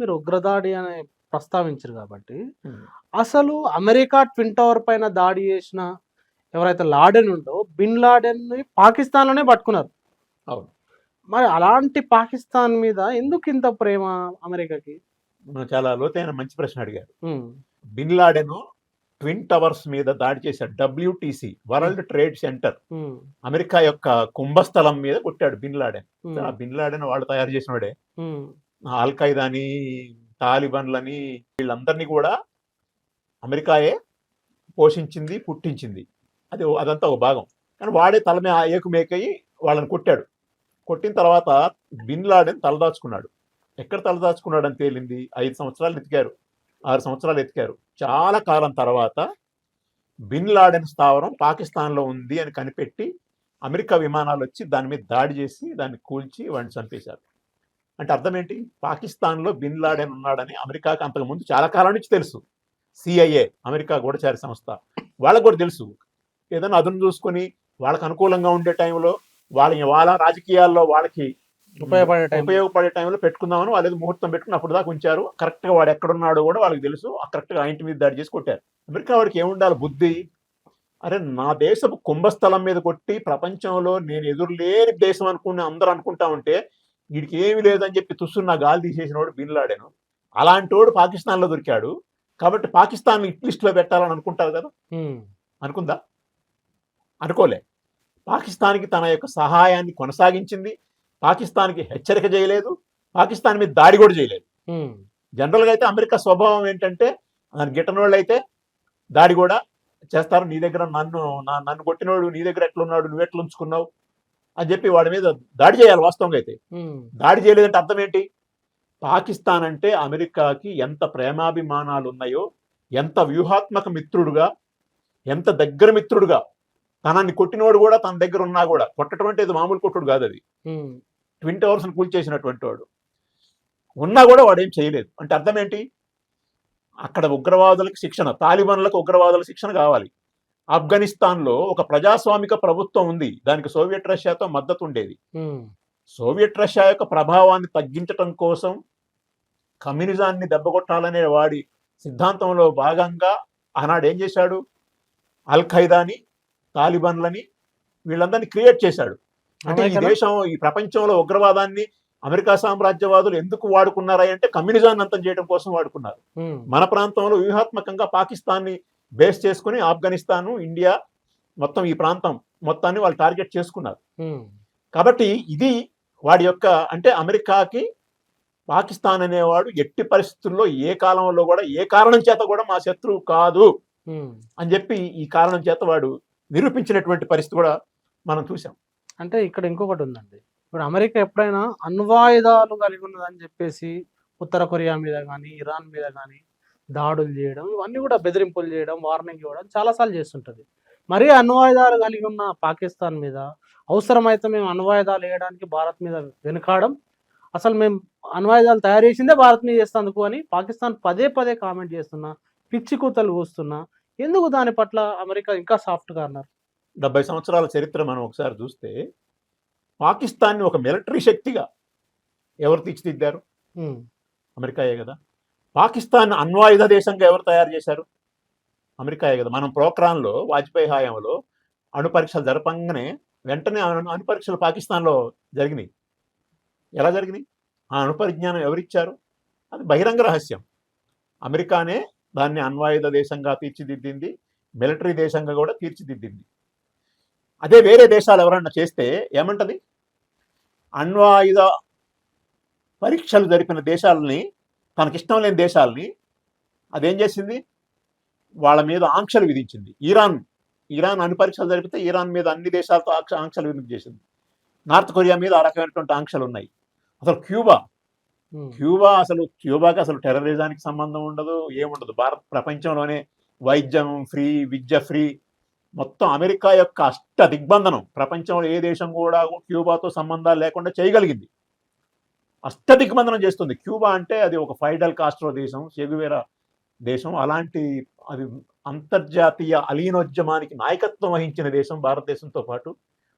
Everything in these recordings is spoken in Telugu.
మీరు ఉగ్రదాడి అని ప్రస్తావించారు కాబట్టి అసలు అమెరికా ట్విన్ టవర్ పైన దాడి చేసిన ఎవరైతే లాడెన్ ఉందో బిన్ లాడెన్ పాకిస్తాన్లోనే పట్టుకున్నారు. అవును. మరి అలాంటి పాకిస్తాన్ మీద ఎందుకు ఇంత ప్రేమ అమెరికాకి? చాలా లోతైన మంచి ప్రశ్న అడిగారు. బిన్ లాడెన్ ట్విన్ టవర్స్ మీద దాడి చేశాడు WTC world trade center. America యొక్క కుంభస్థలం మీద కొట్టాడు బిన్ లాడెన్. బిన్ లాడెన్ వాళ్ళు తయారు చేసినవాడే ఖైదాని తాలిబన్లని వీళ్ళందరినీ కూడా అమెరికాయే పోషించింది పుట్టించింది. అది అదంతా ఒక భాగం. కానీ వాడే తల మీద ఏకుమేకయి వాళ్ళని కొట్టాడు. కొట్టిన తర్వాత బిన్ లాడెన్ తలదాచుకున్నాడు. ఎక్కడ తలదాచుకున్నాడు అని తేలింది ఐదు సంవత్సరాలు ఎతికారు ఆరు సంవత్సరాలు ఎతికారు చాలా కాలం తర్వాత బిన్ లాడెన్ స్థావరం పాకిస్తాన్లో ఉంది అని కనిపెట్టి అమెరికా విమానాలు వచ్చి దాని మీద దాడి చేసి దాన్ని కూల్చి వాడిని చంపేశారు. అంటే అర్థం ఏంటి పాకిస్తాన్లో బిన్ లాడెన్ ఉన్నాడని అమెరికాకి అంతకుముందు చాలా కాలం నుంచి తెలుసు. సిఐఏ అమెరికా గూఢచారి సంస్థ. వాళ్ళకు కూడా తెలుసు. ఏదైనా అదును చూసుకొని వాళ్ళకి అనుకూలంగా ఉండే టైంలో వాళ్ళ వాళ్ళ రాజకీయాల్లో వాళ్ళకి ఉపయోగపడే టైం ఉపయోగపడే టైంలో పెట్టుకుందామని వాళ్ళు ఏదో ముహూర్తం పెట్టుకుని అప్పుడు దాకా ఉంచారు. కరెక్ట్గా వాడు ఎక్కడున్నాడో కూడా వాళ్ళకి తెలుసు. కరెక్ట్గా ఆ ఇంటి మీద దాడి చేసి కొట్టారు. అమెరికా వాడికి ఏముండాలి బుద్ధి. అరే నా దేశపు కుంభస్థలం మీద కొట్టి ప్రపంచంలో నేను ఎదురులేని దేశం అనుకుని అందరూ అనుకుంటా ఉంటే వీడికి ఏమీ లేదని చెప్పి తుస్సు నా గాలి తీసేసినోడు బిన్ లాడెను. అలాంటి వాడు పాకిస్తాన్లో దొరికాడు. కాబట్టి పాకిస్తాన్ ఇట్ లిస్ట్లో పెట్టాలని అనుకుంటారు కదా? అనుకుందా? అనుకోలే. పాకిస్తాన్కి తన యొక్క సహాయాన్ని కొనసాగించింది. పాకిస్తాన్కి హెచ్చరిక చేయలేదు. పాకిస్తాన్ మీద దాడి కూడా చేయలేదు. జనరల్గా అయితే అమెరికా స్వభావం ఏంటంటే దాని గిట్టనోళ్ళు అయితే దాడి కూడా చేస్తారు. నీ దగ్గర నన్ను నా- నన్ను కొట్టినోడు నీ దగ్గర ఎట్లున్నాడు నువ్వు ఎట్లా ఉంచుకున్నావు? అని చెప్పి వాడి మీద దాడి చేయాలి వాస్తవంగా అయితే. దాడి చేయలేదంటే అర్థం ఏంటి? పాకిస్తాన్ అంటే అమెరికాకి ఎంత ప్రేమాభిమానాలు ఉన్నాయో ఎంత వ్యూహాత్మక మిత్రుడుగా ఎంత దగ్గర మిత్రుడుగా తనని కొట్టినోడు కూడా తన దగ్గర ఉన్నా కూడా కొట్టడం అంటే ఇది మామూలు కొట్టుడు కాదు అది. ఉమ్, ట్విన్ టవర్స్ని కూల్చేసినటువంటి వాడు. ఉన్నా కూడా వాడు ఏం చేయలేదు. అంటే అర్థం ఏంటి? అక్కడ ఉగ్రవాదులకు శిక్షణ తాలిబాన్లకు ఉగ్రవాదుల శిక్షణ కావాలి. ఆఫ్ఘనిస్తాన్లో ఒక ప్రజాస్వామిక ప్రభుత్వం ఉంది. దానికి సోవియట్ రష్యాతో మద్దతు ఉండేది. సోవియట్ రష్యా యొక్క ప్రభావాన్ని తగ్గించటం కోసం కమ్యూనిజాన్ని దెబ్బకొట్టాలనే వాడి సిద్ధాంతంలో భాగంగా ఆనాడు ఏం చేశాడు? అల్ ఖైదాని తాలిబాన్లని వీళ్ళందరినీ క్రియేట్ చేశాడు. అంటే ఈ? దేశం ఈ ప్రపంచంలో ఉగ్రవాదాన్ని అమెరికా సామ్రాజ్యవాదులు ఎందుకు వాడుకున్నారా అంటే కమ్యూనిజాన్ని అంతం చేయడం కోసం వాడుకున్నారు. మన ప్రాంతంలో వ్యూహాత్మకంగా పాకిస్తాన్ని బేస్ చేసుకుని ఆఫ్ఘనిస్తాను ఇండియా మొత్తం ఈ ప్రాంతం మొత్తాన్ని వాళ్ళు టార్గెట్ చేసుకున్నారు. కాబట్టి ఇది వాడి యొక్క అంటే అమెరికాకి పాకిస్తాన్ అనేవాడు ఎట్టి పరిస్థితుల్లో ఏ కాలంలో కూడా ఏ కారణం చేత కూడా మా శత్రువు కాదు. అని చెప్పి ఈ కారణం చేత వాడు నిరూపించినటువంటి పరిస్థితి కూడా మనం చూసాం అంటే ఇక్కడ ఇంకొకటి ఉందండి. ఇప్పుడు అమెరికా ఎప్పుడైనా అణ్వాయుధాలు కలిగి ఉన్నదని చెప్పేసి ఉత్తర కొరియా మీద కానీ ఇరాన్ మీద కానీ దాడులు చేయడం ఇవన్నీ కూడా బెదిరింపులు చేయడం వార్నింగ్ ఇవ్వడం చాలాసార్లు చేస్తుంటది. మరీ అణ్వాయుధాలు కలిగి ఉన్న పాకిస్తాన్ మీద అవసరమైతే మేము అణ్వాయుధాలు వేయడానికి భారత్ మీద వెనుకాడం. అసలు మేము అణ్వాయుధాలు తయారు చేసిందే భారత్ మీద చేస్తందుకు అని పాకిస్తాన్ పదే పదే కామెంట్ చేస్తున్నా పిచ్చి కూతలు కూస్తున్నా. ఎందుకు దాని పట్ల అమెరికా ఇంకా సాఫ్ట్గా అన్నారు? డెబ్బై సంవత్సరాల చరిత్ర మనం ఒకసారి చూస్తే పాకిస్తాన్ని ఒక మిలిటరీ శక్తిగా ఎవరు తీర్చిదిద్దారు? అమెరికాయే కదా. పాకిస్తాన్ అణ్వాయుధ దేశంగా ఎవరు తయారు చేశారు? అమెరికాయే కదా. మనం ప్రోక్రాన్లో వాజ్పేయి హయాంలో అణు పరీక్షలు జరపంగానే వెంటనే అణు పరీక్షలు పాకిస్తాన్లో జరిగినాయి. ఎలా జరిగినాయి? ఆ అణు పరిజ్ఞానం ఎవరిచ్చారు? అది బహిరంగ రహస్యం. అమెరికానే దాన్ని అణ్వాయుధ దేశంగా తీర్చిదిద్దింది. మిలిటరీ దేశంగా కూడా తీర్చిదిద్దింది. అదే వేరే దేశాలు ఎవరన్నా చేస్తే ఏమంటది? అణ్వాయుధ పరీక్షలు జరిపిన దేశాలని తనకిష్టం లేని దేశాలని అదేం చేసింది? వాళ్ళ మీద ఆంక్షలు విధించింది. ఇరాన్ ఇరాన్ అణు పరీక్షలు జరిపితే ఇరాన్ మీద అన్ని దేశాలతో ఆంక్ష- ఆంక్షలు విధించేసింది నార్త్ కొరియా మీద ఆ రకమైనటువంటి ఆంక్షలు ఉన్నాయి. అసలు క్యూబా? క్యూబా అసలు క్యూబాకి అసలు టెర్రరిజానికి సంబంధం ఉండదు ఏముండదు. భారత్ ప్రపంచంలోనే వైద్యం ఫ్రీ విద్య ఫ్రీ. మొత్తం అమెరికా యొక్క అష్ట దిగ్బంధనం. ప్రపంచంలో ఏ దేశం కూడా క్యూబాతో సంబంధాలు లేకుండా చేయగలిగింది. అష్ట దిగ్బంధనం చేస్తుంది. క్యూబా అంటే అది ఒక ఫైడల్ కాస్ట్రో దేశం చెగువేరా దేశం. అలాంటి అది అంతర్జాతీయ అలీనోద్యమానికి నాయకత్వం వహించిన దేశం భారతదేశంతో పాటు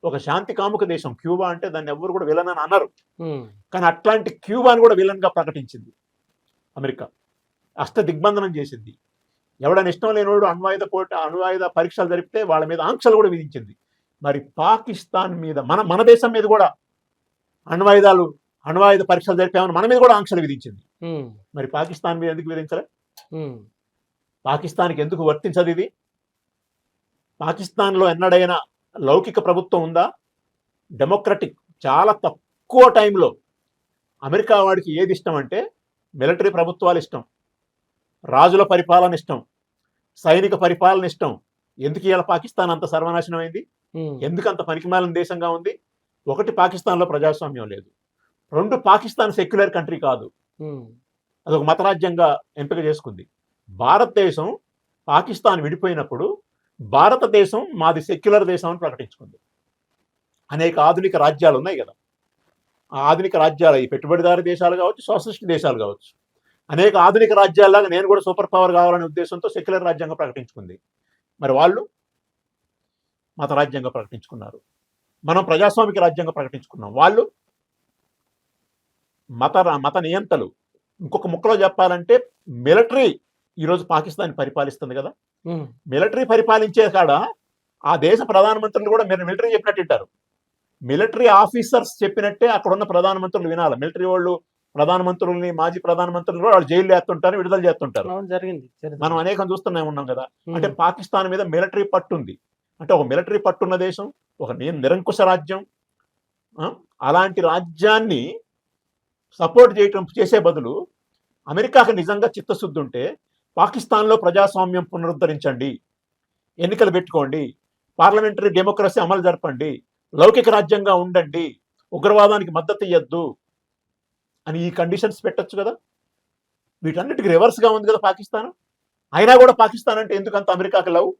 ఒక శాంతి కాముక దేశం. క్యూబా అంటే దాన్ని ఎవరు కూడా విలన్ అని అన్నారు కానీ అట్లాంటి క్యూబాను కూడా విలన్గా ప్రకటించింది అమెరికా. అష్ట దిగ్బంధనం చేసింది. ఎవడైనా ఇష్టం లేనివాడు అణ్వాయుధ కోట అణ్వాయుధ పరీక్షలు జరిపితే వాళ్ళ మీద ఆంక్షలు కూడా విధించింది. మరి పాకిస్తాన్ మీద మన మన దేశం మీద కూడా అణ్వాయుధాలు అణ్వాయుధ పరీక్షలు జరిపామని మన మీద కూడా ఆంక్షలు విధించింది. మరి పాకిస్తాన్ మీద ఎందుకు విధించలే? పాకిస్తాన్కి ఎందుకు వర్తించదు ఇది? పాకిస్తాన్లో ఎన్నడైనా లౌకిక ప్రభుత్వం ఉందా? డెమోక్రటిక్ చాలా తక్కువ టైంలో అమెరికా వాడికి ఏది ఇష్టం అంటే మిలిటరీ ప్రభుత్వాలు ఇష్టం రాజుల పరిపాలన ఇష్టం సైనిక పరిపాలన ఇష్టం. ఎందుకు ఇవాళ పాకిస్తాన్ అంత సర్వనాశనం అయింది ఉమ్, ఎందుకు అంత పనికిమాలిన దేశంగా ఉంది? ఒకటి పాకిస్తాన్లో ప్రజాస్వామ్యం లేదు. రెండు పాకిస్తాన్ సెక్యులర్ కంట్రీ కాదు. అదొక మతరాజ్యంగా ఎంపిక చేసుకుంది. భారతదేశం పాకిస్తాన్ విడిపోయినప్పుడు భారతదేశం మాది సెక్యులర్ దేశం అని ప్రకటించుకుంది. అనేక ఆధునిక రాజ్యాలు ఉన్నాయి కదా. ఆ ఆధునిక రాజ్యాలు ఈ పెట్టుబడిదారు దేశాలు కావచ్చు సోషలిస్ట్ దేశాలు కావచ్చు. అనేక ఆధునిక రాజ్యాల్లాగా నేను కూడా సూపర్ పవర్ కావాలనే ఉద్దేశంతో సెక్యులర్ రాజ్యంగా ప్రకటించుకుంది. మరి వాళ్ళు మత రాజ్యంగా ప్రకటించుకున్నారు. మనం ప్రజాస్వామిక రాజ్యంగా ప్రకటించుకున్నాం. వాళ్ళు మత మత నియంతలు. ఇంకొక ముక్కలో చెప్పాలంటే మిలిటరీ ఈరోజు పాకిస్తాన్ పరిపాలిస్తుంది కదా. మిలిటరీ పరిపాలించే కాడ ఆ దేశ ప్రధానమంత్రులు కూడా మీరు మిలిటరీ చెప్పినట్టు వింటారు మిలిటరీ ఆఫీసర్స్ చెప్పినట్టే అక్కడ ఉన్న ప్రధానమంత్రులు వినాలి. మిలిటరీ వాళ్ళు ప్రధానమంత్రుల్ని మాజీ ప్రధానమంత్రులు కూడా వాళ్ళు జైలు చేస్తుంటారు విడుదల చేస్తుంటారు. జరిగింది. మనం అనేకం చూస్తూనే ఉన్నాం కదా. అంటే పాకిస్తాన్ మీద మిలిటరీ పట్టు ఉంది అంటే ఒక మిలిటరీ పట్టున్న దేశం ఒక నిరంకుశ రాజ్యం అలాంటి రాజ్యాన్ని సపోర్ట్ చేయటం చేసే బదులు అమెరికాకి నిజంగా చిత్తశుద్ధి ఉంటే పాకిస్తాన్లో ప్రజాస్వామ్యం పునరుద్ధరించండి. ఎన్నికలు పెట్టుకోండి. పార్లమెంటరీ డెమోక్రసీ అమలు జరపండి. లౌకిక రాజ్యంగా ఉండండి. ఉగ్రవాదానికి మద్దతు ఇవ్వద్దు అని ఈ కండిషన్స్ పెట్టొచ్చు కదా. వీటన్నిటికి రివర్స్గా ఉంది కదా పాకిస్తాన్. అయినా కూడా పాకిస్తాన్ అంటే ఎందుకంత అమెరికాకి లవ్?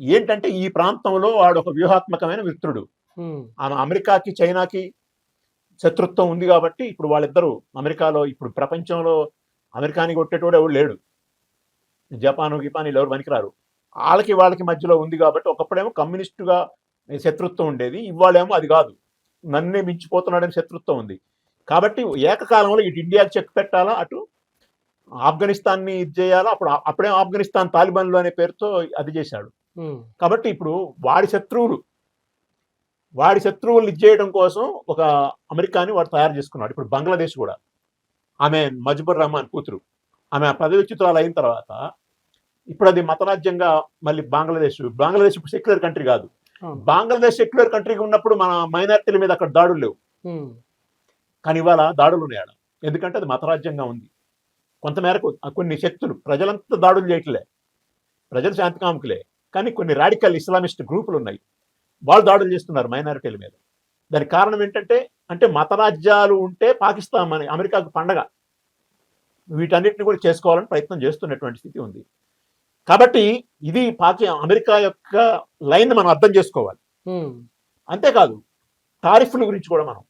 ఏంటంటే ఈ ప్రాంతంలో వాడు ఒక వ్యూహాత్మకమైన మిత్రుడు. ఆమె అమెరికాకి చైనాకి శత్రుత్వం ఉంది కాబట్టి ఇప్పుడు వాళ్ళిద్దరూ అమెరికాలో ఇప్పుడు ప్రపంచంలో అమెరికాని కొట్టేటోడు ఎవడు లేడు. జపాను గిపాన్ వీళ్ళు ఎవరు పనికిరారు. వాళ్ళకి వాళ్ళకి మధ్యలో ఉంది కాబట్టి ఒకప్పుడేమో కమ్యూనిస్టుగా శత్రుత్వం ఉండేది ఇవాళేమో అది కాదు. నన్నే మించిపోతున్నాడని శత్రుత్వం ఉంది. కాబట్టి ఏకకాలంలో ఇటు ఇండియాకి చెక్ పెట్టాలా అటు ఆఫ్ఘనిస్తాన్ని ఇది చేయాలా అప్పుడు అప్పుడే ఆఫ్ఘనిస్తాన్ తాలిబాన్లు అనే పేరుతో అది చేశాడు. కాబట్టి ఇప్పుడు వాడి శత్రువులు వాడి శత్రువులు ఇచ్చేయడం కోసం ఒక అమెరికాని వాడు తయారు చేసుకున్నాడు. ఇప్పుడు బంగ్లాదేశ్ కూడా. ఆమె మజ్బుర్ రహమాన్ కూతురు. ఆమె పదవిచ్యుతురాలు అయిన తర్వాత ఇప్పుడు అది మతరాజ్యంగా మళ్ళీ బంగ్లాదేశ్ బంగ్లాదేశ్ ఇప్పుడు సెక్యులర్ కంట్రీ కాదు. బంగ్లాదేశ్ సెక్యులర్ కంట్రీగా ఉన్నప్పుడు మన మైనారిటీల మీద అక్కడ దాడులు లేవు. కానీ ఇవాళ దాడులు ఉన్నాయి ఎందుకంటే అది మతరాజ్యంగా ఉంది. కొంతమేరకు కొన్ని శక్తులు ప్రజలంతా దాడులు చేయట్లే. ప్రజలు శాంతికాముకులే. కానీ కొన్ని రాడికల్ ఇస్లామిస్ట్ గ్రూపులు ఉన్నాయి. వాళ్ళు దాడులు చేస్తున్నారు మైనారిటీల మీద. దానికి కారణం ఏంటంటే అంటే మతరాజ్యాలు ఉంటే పాకిస్తాన్ అని అమెరికాకు పండగ. వీటన్నిటిని కూడా చేసుకోవాలని ప్రయత్నం చేస్తున్నటువంటి స్థితి ఉంది. కాబట్టి ఇది పాకి అమెరికా యొక్క లైన్ మనం అర్థం చేసుకోవాలి. అంతేకాదు టారిఫ్ల గురించి కూడా మనం